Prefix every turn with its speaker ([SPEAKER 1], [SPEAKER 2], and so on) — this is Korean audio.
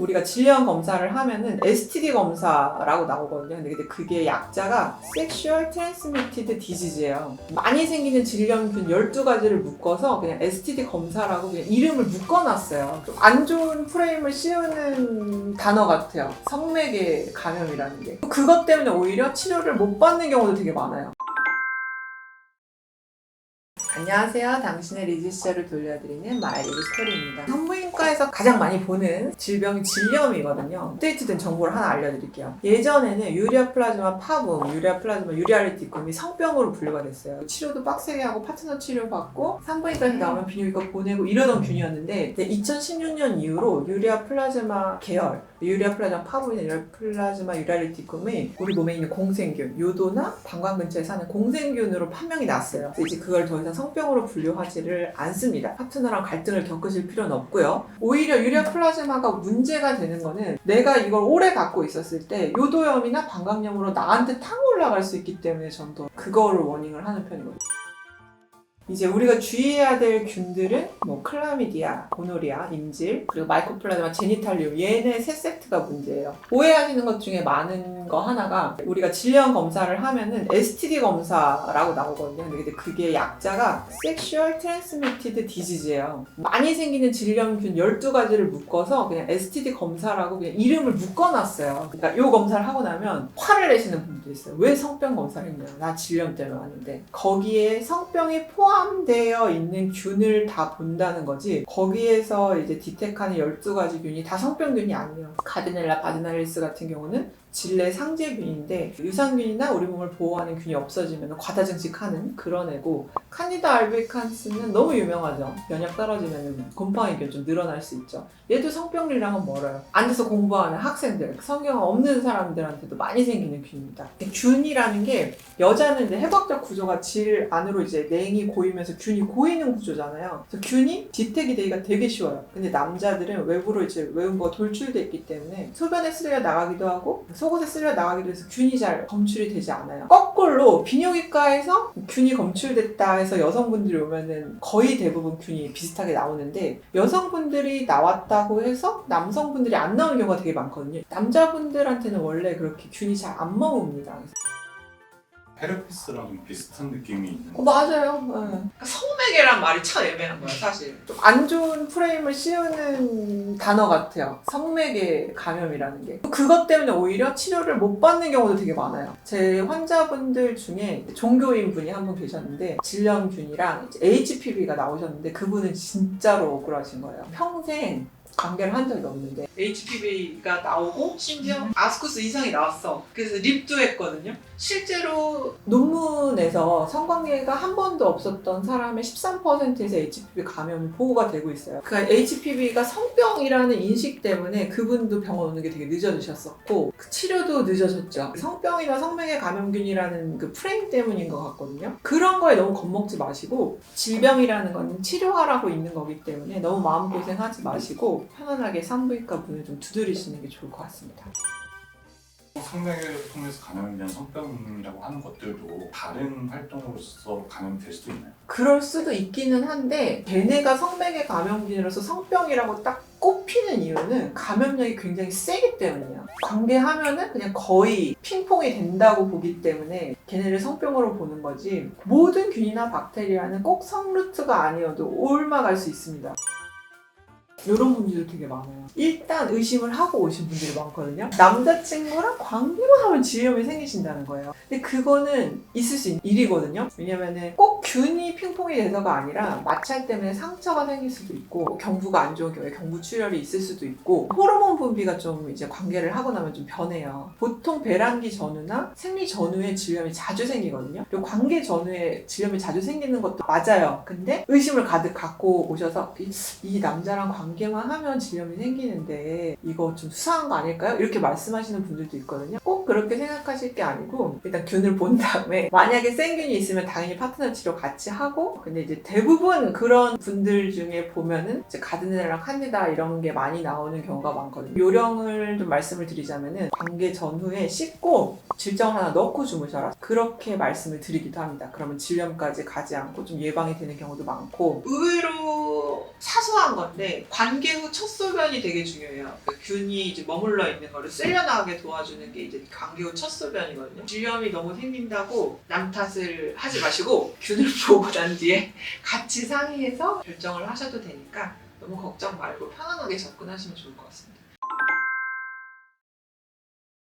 [SPEAKER 1] 우리가 질량 검사를 하면은 STD 검사라고 나오거든요. 근데 그게 약자가 Sexual Transmitted Disease예요. 많이 생기는 질병균 12가지를 묶어서 그냥 STD 검사라고 그냥 이름을 묶어놨어요. 좀안 좋은 프레임을 씌우는 단어 같아요. 성맥의 감염이라는 게. 그것 때문에 오히려 치료를 못 받는 경우도 되게 많아요. 안녕하세요. 당신의 리즈쇼를 돌려드리는 마이리드 스토리입니다. 산부인과에서 가장 많이 보는 질병이 질염이거든요. 업데이트된 정보를 하나 알려드릴게요. 예전에는 유리아 플라즈마 파붐, 유리아 플라즈마 유리알리티쿰이 성병으로 분류가 됐어요. 치료도 빡세게 하고 파트너 치료 받고 산부인과에서 나오면 비뇨기과 보내고 이러던 균이었는데 2016년 이후로 유리아 플라즈마 계열, 유리아 플라즈마 파붐이나 유리아 플라즈마 유리알리티쿰이 우리 몸에 있는 공생균, 요도나 방광 근처에 사는 공생균으로 판명이 났어요. 그래서 이제 그걸 더 이상 성병으로 분류하지를 않습니다. 파트너랑 갈등을 겪으실 필요는 없고요. 오히려 유리아 플라즈마가 문제가 되는 거는 내가 이걸 오래 갖고 있었을 때 요도염이나 방광염으로 나한테 탕 올라갈 수 있기 때문에 전 더 그거를 워닝을 하는 편이거든요. 이제 우리가 주의해야 될 균들은 뭐 클라미디아, 고노리아, 임질, 그리고 마이코플라즈마, 제니탈리움 얘네 세 세트가 문제예요. 오해하시는 것 중에 많은 거 하나가 우리가 질량 검사를 하면은 STD 검사라고 나오거든요. 근데 그게 약자가 Sexual Transmitted Disease예요. 많이 생기는 질병균 12가지를 묶어서 그냥 STD 검사라고 그냥 이름을 묶어놨어요. 그러니까 요 검사를 하고 나면 화를 내시는 분도 있어요. 왜 성병 검사를 했냐? 나 질염 때문에 왔는데 거기에 성병이 포함 되어 있는 균을 다 본다는 거지 거기에서 이제 디텍하는 12가지 균이 다 성병균이 아니에요. 가드넬라 바드나리스 같은 경우는 질내 상재균인데 유산균이나 우리 몸을 보호하는 균이 없어지면 과다 증식하는 그런 애고 카니다 알비칸스는 너무 유명하죠. 면역 떨어지면 곰팡이균 좀 늘어날 수 있죠. 얘도 성병리랑은 멀어요. 앉아서 공부하는 학생들, 성경 없는 사람들한테도 많이 생기는 균입니다. 균이라는 게 여자는 이제 해박적 구조가 질 안으로 이제 냉이 고이면서 균이 고이는 구조잖아요. 그래서 균이 디텍이 되기가 되게 쉬워요. 근데 남자들은 외부로 이제 외음부가 돌출돼 있기 때문에 소변에 쓸려 나가기도 하고 속옷에 쓸려 나가기도 해서 균이 잘 검출이 되지 않아요. 거꾸로 비뇨기과에서 균이 검출됐다 해서 여성분들이 오면은 거의 대부분 균이 비슷하게 나오는데 여성분들이 나왔다고 해서 남성분들이 안 나오는 경우가 되게 많거든요. 남자분들한테는 원래 그렇게 균이 잘 안 머뭅니다.
[SPEAKER 2] 헤르피스랑 좀 비슷한 느낌이 있는
[SPEAKER 1] 어, 맞아요. 네. 성매개란 말이 참 애매한 거야, 사실. 좀 안 좋은 프레임을 씌우는 단어 같아요. 성매개 감염이라는 게. 그것 때문에 오히려 치료를 못 받는 경우도 되게 많아요. 제 환자분들 중에 종교인 분이 한 분 계셨는데, 질염균이랑 HPV가 나오셨는데, 그분은 진짜로 억울하신 거예요. 평생 관계를 한 적이 없는데 HPV가 나오고 심지어 아스쿠스 이상이 나왔어. 그래서 립도 했거든요. 실제로 논문에서 성관계가 한 번도 없었던 사람의 13%에서 HPV 감염이 보고가 되고 있어요. 그 HPV가 성병이라는 인식 때문에 그분도 병원 오는 게 되게 늦어지셨었고 그 치료도 늦어졌죠. 성병이나 성매개 감염균이라는 그 프레임 때문인 것 같거든요. 그런 거에 너무 겁먹지 마시고 질병이라는 건 치료하라고 있는 거기 때문에 너무 마음고생하지 마시고 편안하게 산부인과 문을 좀 두드리시는 게 좋을 것 같습니다.
[SPEAKER 2] 성매개를 통해서 감염된 성병이라고 하는 것들도 다른 활동으로서 감염될 수도 있나요?
[SPEAKER 1] 그럴 수도 있기는 한데 걔네가 성매개 감염균이라서 성병이라고 딱 꼽히는 이유는 감염력이 굉장히 세기 때문이에요. 관계하면은 그냥 거의 핑퐁이 된다고 보기 때문에 걔네를 성병으로 보는 거지 모든 균이나 박테리아는 꼭 성루트가 아니어도 옮아갈 수 있습니다. 이런 분들도 되게 많아요. 일단 의심을 하고 오신 분들이 많거든요. 남자친구랑 관계만 하면 질염이 생기신다는 거예요. 근데 그거는 있을 수 있는 일이거든요. 왜냐면은 꼭 균이 핑퐁이 돼서가 아니라 마찰 때문에 상처가 생길 수도 있고 경부가 안 좋은 경우에 경부 출혈이 있을 수도 있고 호르몬 분비가 좀 이제 관계를 하고 나면 좀 변해요. 보통 배란기 전후나 생리 전후에 질염이 자주 생기거든요. 그리고 관계 전후에 질염이 자주 생기는 것도 맞아요. 근데 의심을 가득 갖고 오셔서 이, 이 남자랑 관계만 하면 질염이 생기는데 이거 좀 수상한 거 아닐까요? 이렇게 말씀하시는 분들도 있거든요. 꼭 그렇게 생각하실 게 아니고 일단 균을 본 다음에 만약에 센 균이 있으면 당연히 파트너 치료 같이 하고 근데 이제 대부분 그런 분들 중에 보면은 이제 가드네라랑 칸디다 이런 게 많이 나오는 경우가 많거든요. 요령을 좀 말씀을 드리자면은 관계 전후에 씻고 질정을 하나 넣고 주무셔라 그렇게 말씀을 드리기도 합니다. 그러면 질염까지 가지 않고 좀 예방이 되는 경우도 많고 의외로 사소한 건데 관계 후 첫 소변이 되게 중요해요. 그 균이 이제 머물러 있는 거를 쓸려나가게 도와주는 게 이제 관계 후 첫 소변이거든요. 질염이 너무 생긴다고 남 탓을 하지 마시고 균을 보고 난 뒤에 같이 상의해서 결정을 하셔도 되니까 너무 걱정 말고 편안하게 접근하시면 좋을 것 같습니다.